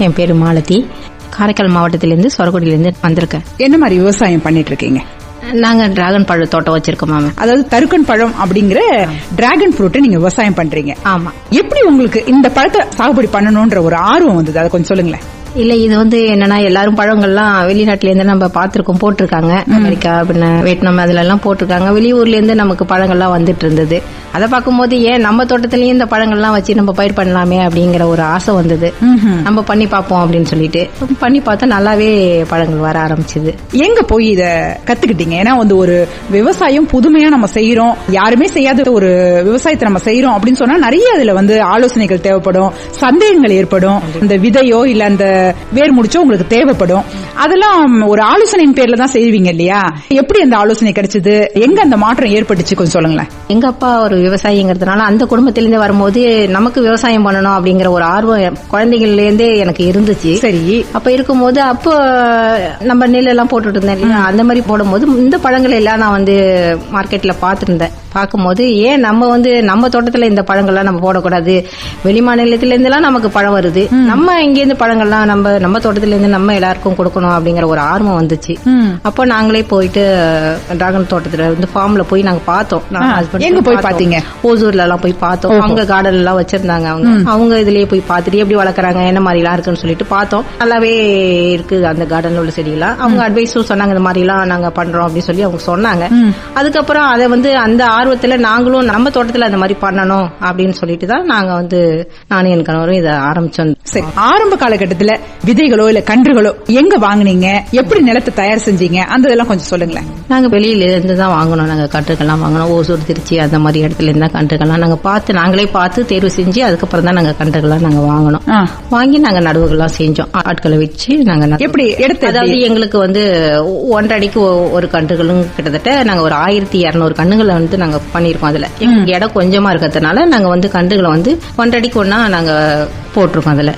என் பேரு மாலதி. காரைக்கால் மாவட்டத்திலேருந்து சொரக்குடியிலேருந்து வந்திருக்கேன் என்ன மாதிரி விவசாயம் பண்ணிட்டு இருக்கீங்க? நாங்க டிராகன் பழ தோட்டம் வச்சிருக்கோம் மேம். அதாவது தருக்கன் பழம் அப்படிங்கிற டிராகன் ஃப்ரூட்டை நீங்க விவசாயம் பண்றீங்க. ஆமா. எப்படி உங்களுக்கு இந்த பழத்தை சாகுபடி பண்ணணும்ன்ற ஒரு ஆர்வம் வந்தது? அதை கொஞ்சம் சொல்லுங்களேன். இல்ல இது வந்து என்னன்னா எல்லாரும் பழங்கள்லாம் வெளிநாட்டுல இருந்து நம்ம பாத்திருக்கோம் போட்டிருக்காங்க. அமெரிக்கா அப்படின்னு வியட்நாம் அதுல எல்லாம் போட்டிருக்காங்க. வெளியூர்ல இருந்து நமக்கு பழங்கள்லாம் வந்துட்டு இருந்தது அதை பார்க்கும்போது ஏன் நம்ம தோட்டத்திலயும் இந்த பழங்கள்லாம் வச்சு நம்ம பயிர் பண்ணலாமே அப்படிங்கிற ஒரு ஆசை வந்தது. நம்ம பண்ணி பார்ப்போம் அப்படின்னு சொல்லிட்டு பண்ணி பார்த்தா நல்லாவே பழங்கள் வர ஆரம்பிச்சது. எங்க போய் இத கத்துக்கிட்டீங்க? ஏன்னா வந்து ஒரு விவசாயம் புதுமையா நம்ம செய்யறோம் யாருமே செய்யாத ஒரு விவசாயத்தை நம்ம செய்யறோம் அப்படின்னு சொன்னா நிறைய அதுல வந்து ஆலோசனைகள் தேவைப்படும் சந்தேகங்கள் ஏற்படும். இந்த விதையோ இல்ல அந்த வேர் முடிச்சோ உங்களுக்கு தேவைப்படும். அதெல்லாம் ஒரு ஆலோசனையின் பேர்ல தான் செய்வீங்க இல்லையா? எப்படி அந்த ஆலோசனை கிடைச்சது? எங்க அந்த மாற்றம் ஏற்பட்டுச்சு? கொஞ்சம் சொல்லுங்களேன். எங்க அப்பா ஒரு விவசாயிங்கிறதுனால அந்த குடும்பத்திலிருந்து வரும்போது நமக்கு விவசாயம் பண்ணணும் அப்படிங்கிற ஒரு ஆர்வம் குழந்தைகள்ல இருந்தே எனக்கு இருந்துச்சு. சரி. அப்ப இருக்கும்போது அப்போ நம்ம நெல் எல்லாம் போட்டுட்டு இருந்தேன் அந்த மாதிரி போடும்போது இந்த பழங்கள் எல்லாம் நான் வந்து மார்க்கெட்ல பாத்துருந்தேன் பார்க்கும்போது ஏன் நம்ம வந்து நம்ம தோட்டத்துல இந்த பழங்கள்லாம் நம்ம போடக்கூடாது? வெளி மாநிலத்தில இருந்தெல்லாம் நமக்கு பழம் வருது. நம்ம இங்க இருந்து பழங்கள்லாம் நம்ம நம்ம தோட்டத்துல இருந்து நம்ம எல்லாருக்கும் கொடுக்கணும் அப்படிங்கிற ஒரு ஆர்வம் வந்துச்சு. அப்போ நாங்களே போயிட்டு டிராகன் தோட்டத்துல வந்து ஃபார்ம்ல போய் நாங்க பார்த்தோம். எங்க போய்? ஓசூர்ல எல்லாம் போய் பார்த்தோம். அவங்க கார்டன் எல்லாம் வச்சிருந்தாங்க அவங்க. அவங்க இதுலயே போய் பார்த்துட்டு எப்படி வளர்க்குறாங்க? என்ன மாதிரி எல்லாம் இருக்குன்னு சொல்லிட்டு பார்த்தோம். நல்லாவே இருக்கு அந்த கார்டன்ல உள்ள செடியெல்லாம். அவங்க அட்வைஸும் சொன்னாங்க இந்த மாதிரி எல்லாம் நாங்க பண்றோம் அப்படின்னு சொல்லி அவங்க சொன்னாங்க. அதுக்கப்புறம் அதை வந்து அந்த ஆர்வத்துல நாங்களும் நம்ம தோட்டத்துல அந்த மாதிரி பண்ணணும் அப்படின்னு சொல்லிட்டு தான் நாங்க வந்து நானும் என் கணவரும் இதை ஆரம்பிச்சோம். சரி ஆரம்ப காலகட்டத்துல விதைகளோ இல்ல கன்றுகளோ எங்க வாங்குனீங்க? எப்படி நிலத்தை தயார் செஞ்சீங்க? அந்த இதெல்லாம் கொஞ்சம் சொல்லுங்களேன். நாங்க வெளியில இருந்து தான் வாங்கணும். நாங்க கன்றுகள்லாம் வாங்கணும். ஓசூர் திருச்சி அந்த மாதிரி இடத்துல இருந்தா கன்றுகள்லாம் நாங்க பார்த்து நாங்களே பார்த்து தேர்வு செஞ்சு அதுக்கப்புறம் தான் நாங்க கன்றுகள்லாம் நாங்க வாங்கணும். வாங்கி நாங்க நடுவுகள்லாம் செஞ்சோம். ஆட்களை வச்சு நாங்க நட்டு- எப்படி இடத்தை அதாவது எங்களுக்கு வந்து ஒன்றரை அடிக்கு ஒ- ஒரு கன்றுகளும் கிட்டத்தட்ட நாங்க ஒரு ஆயிரத்தி இருநூறு கன்றுகளை வந்து நாங்க பண்ணிருக்கோம் அதுல. எங்களுக்கு இடம் கொஞ்சமா இருக்கிறதுனால நாங்க வந்து கன்றுகளை வந்து ஒன்றரை அடிக்கு ஒன்னா நாங்க போட்டிருக்கோம் அதுல.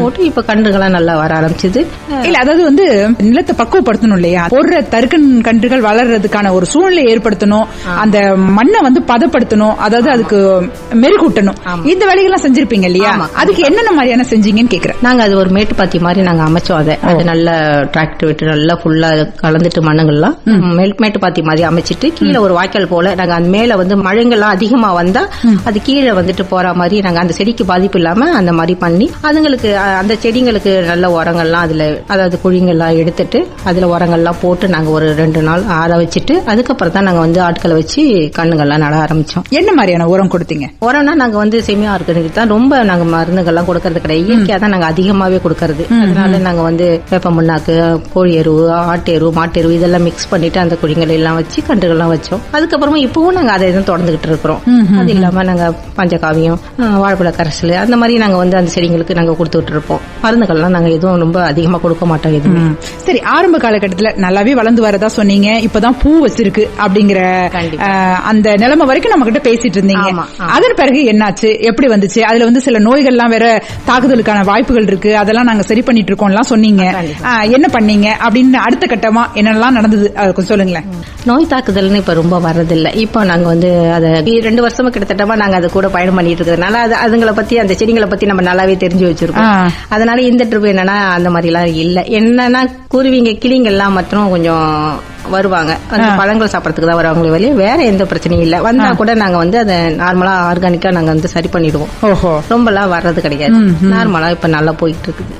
போட்டு இப்ப கன்றுகள்லாம் நல்லா வர ஆரம்பிச்சது. இல்ல அதாவது வந்து நிலத்தை பக்குவப்படுத்தணும் இல்லையா? போடுற தருக்கன் கன்றுகள் வளர்றதுக்கான ஒரு சூழ்நிலை ஏற்படுத்தணும். அந்த மண்ணை வந்து பதப்படுத்தணும். அதாவது அதுக்கு மெருகூட்டணும். இந்த வேலைகள்லாம் செஞ்சிருப்பீங்க இல்லையா? அதுக்கு என்னென்ன மாதிரியான செஞ்சீங்கன்னு கேக்குறேன். நாங்க அது ஒரு மேட்டுப்பாத்தி மாதிரி நாங்க அமைச்சோம் அதை. அது நல்ல டிராக்டர் விட்டு நல்லா ஃபுல்லா கலந்துட்டு மண்ணுங்கள்லாம் மேல் மேட்டுப்பாத்தி மாதிரி அமைச்சிட்டு கீழே ஒரு வாய்க்கால் போல நாங்க அந்த மேல வந்து மழைங்கள்லாம் அதிகமா வந்தா அது கீழே வந்துட்டு போற மாதிரி நாங்க அந்த செடிக்கு பாதிப்பு இல்லாம அந்த மாதிரி பண்ணி அதுங்களுக்கு அந்த செடிங்களுக்கு நல்ல உரங்கள்லாம் அதுல அதாவது குழிங்கள்லாம் எடுத்துட்டு அதுல உரங்கள்லாம் போட்டு நாங்க ஒரு ரெண்டு நாள் ஆற வச்சுட்டு அதுக்கப்புறம் தான் நாங்க வந்து ஆட்களை வச்சு கண்ணுங்கள்லாம் நட ஆரம்பிச்சோம். என்ன மாதிரியான உரம் கொடுத்தீங்க? உரம்னா நாங்க வந்து செமி ஆர்கானிக் தான். ரொம்ப நாங்க மருந்துகள்லாம் கொடுக்கறது கிடையாது. இயற்கையா தான் நாங்க அதிகமாவே கொடுக்கறது. அதனால நாங்க வந்து வேப்ப முன்னாக்கு கோழி எருவு ஆட்டு எருவு மாட்டு எருவு இதெல்லாம் மிக்ஸ் பண்ணிட்டு அந்த குழிகள் எல்லாம் வச்சு கன்றுகள்லாம் வச்சோம். அதுக்கப்புறமா இப்பவும் நாங்க அதை தான் தொடர்ந்துகிட்டு இருக்கிறோம். அது இல்லாம நாங்க பஞ்சகாவியம் வாழைப்பழ கரைசல் அந்த மாதிரி நாங்க வந்து அந்த செடிங்களுக்கு நாங்க கொடுத்துட்டு இருப்போம் மருந்துகள்லாம் நாங்க எதுவும் ரொம்ப அதிகமா கொடுக்க மாட்டோம் எதுவுமே. சரி ஆரம்ப காலகட்டத்துல நல்லாவே வளர்ந்து வரதா சொன்னீங்க. இப்பதான் பூ வச்சிருக்கு அப்படிங்கிற அந்த நிலைமை வரைக்கும் நம்ம கிட்ட பேசிட்டு இருந்தீங்க. அதன் பிறகு என்னாச்சு? எப்படி வந்துச்சு? அதுல வந்து சில நோய்கள்லாம் வேற தாக்குதலுக்கான வாய்ப்புகள் இருக்கு. அதெல்லாம் நாங்க சரி பண்ணிட்டு இருக்கோம்லாம் சொன்னீங்க. கண்டிப்பா. அஹ், என்ன பண்ணீங்க? அப்படின்னு அடுத்த கட்டமா என்னெல்லாம் நடந்தது? கொஞ்சம் சொல்லுங்களேன். நோய் தாக்குதல்னு இப்ப ரொம்ப வர்றதில்ல. இப்போ நாங்க வந்து அதை ரெண்டு வருஷமா கிட்டத்தட்டமா நாங்க அது கூட பயணம் பண்ணிட்டு இருக்கிறதுனால அது அதுங்களை பத்தி அந்த செடிகளை பத்தி நம்ம நல்லாவே தெரிஞ்சு வச்சிருக்கோம். அதனால இந்த ட்ரிப் என்னன்னா அந்த மாதிரி எல்லாம் இல்ல என்னன்னா குருவிங்க கிளிங்க எல்லாம் மட்டும் கொஞ்சம் வருவாங்க. அந்த பழங்கள் சாப்பிடறதுக்கு தான் வருவாங்களே வெளியே வேற எந்த பிரச்சனையும் இல்ல. வந்தா கூட நாங்க வந்து அதை நார்மலா ஆர்கானிக்கா நாங்க வந்து சரி பண்ணிடுவோம். ஓஹோ. ரொம்பலாம் வர்றது கிடையாது. நார்மலா இப்ப நல்லா போயிட்டு இருக்குது.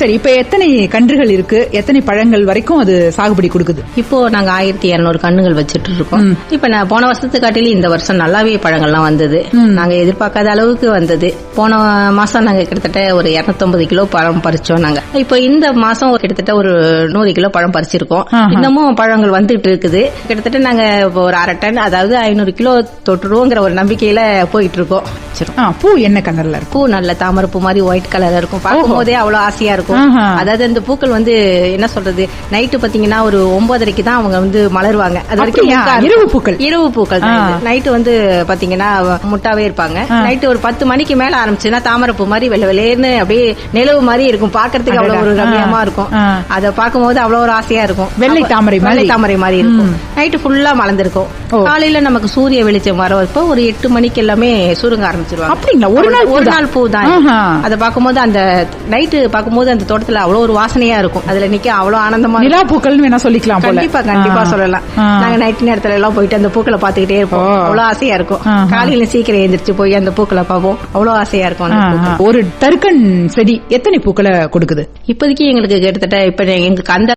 சரி இப்ப எத்தனை கன்றுகள் இருக்கு? எத்தனை பழங்கள் வரைக்கும் அது சாகுபடி கொடுக்குது? இப்போ நாங்க ஆயிரத்தி இருநூறு கண்ணுகள் வச்சிட்டு இருக்கோம் இப்ப நான் போன வருஷத்து காட்டிலும் இந்த வருஷம் நல்லாவே பழங்கள்லாம் வந்தது. நாங்க எதிர்பார்க்காத அளவுக்கு வந்தது. போன மாசம் நாங்க கிட்டத்தட்ட ஒரு 250 கிலோ பழம் பறிச்சோம் நாங்க. இப்போ இந்த மாசம் கிட்டத்தட்ட ஒரு நூறு கிலோ பழம் பறிச்சிருக்கோம். இன்னமும் பழங்கள் வந்துட்டு இருக்குது. கிட்டத்தட்ட நாங்க ஒரு அரை டன் அதாவது ஐநூறு கிலோ தொட்டுருவோங்கிற ஒரு நம்பிக்கையில போயிட்டு இருக்கோம். பூ என்ன கலர்ல இருக்கும் பூ நல்ல தாமரை பூ மாதிரி ஒயிட் கலர்ல இருக்கும். பார்க்கும் போதே அவ்வளவு ஆசையா இருக்கும். அதாவது அந்த பூக்கள் வந்து என்ன சொல்றது நைட்டு பாத்தீங்கன்னா ஒரு ஒன்பதரைக்கு தான் அவங்க வந்து மலருவாங்க. அது வரைக்கும். இரவு பூக்கள்? இரவு பூக்கள் நைட்டு வந்து பாத்தீங்கன்னா முட்டாவே இருப்பாங்க. நைட்டு ஒரு பத்து மணிக்கு மேல ஆரம்பிச்சுன்னா தாமரை பூ மாதிரி வெள்ளை வெள்ளேர்னு அப்படியே நிலவு மாதிரி இருக்கும். பாக்குறதுக்கு அவ்வளவு ஒரு ரம்யமா இருக்கும். அதை பார்க்கும்போது அவ்வளவு ஒரு ஆசையா இருக்கும். வெள்ளை தாமரை வெள்ளை தாமரை மாதிரி இருக்கும் நைட்டு ஃபுல்லா மலர்ந்திருக்கும். காலையில நமக்கு சூரிய வெளிச்சம் வரப்போ ஒரு எட்டு மணிக்கு எல்லாமே சுருங்க ஆரம்பிச்சிருவாங்க அப்படிங்களா? ஒரு நாள் ஒரு? நாள் பூ தான். அதை பார்க்கும்போது அந்த நைட்டு பார்க்கும்போது அந்த தோட்டத்துல அவ்வளவு ஒரு வாசனையா இருக்கும் அதுல நிக்க அவ்வளவு ஆனந்தமா. நிலா பூக்கள்னு வேணா சொல்லிக்கலாம் கண்டிப்பா கண்டிப்பா. சொல்லலாம். நாங்க நைட் நேரத்துல எல்லாம் போயிட்டு அந்த பூக்களை பாத்துக்கிட்டே இருப்போம். அவ்வளவு ஆசையா இருக்கும். காலையில சீக்கிரம் எழுந்திரிச்சு போய் அந்த பூக்களை பார்ப்போம் அவ்வளவு ஆசையா இருக்கும் பூக்கள். ஒரு டர்க்கன் செடி எத்தனை பூக்களை கொடுக்குது இப்போதைக்கு எங்களுக்கு கிட்டத்தட்ட இப்ப எங்களுக்கு அந்த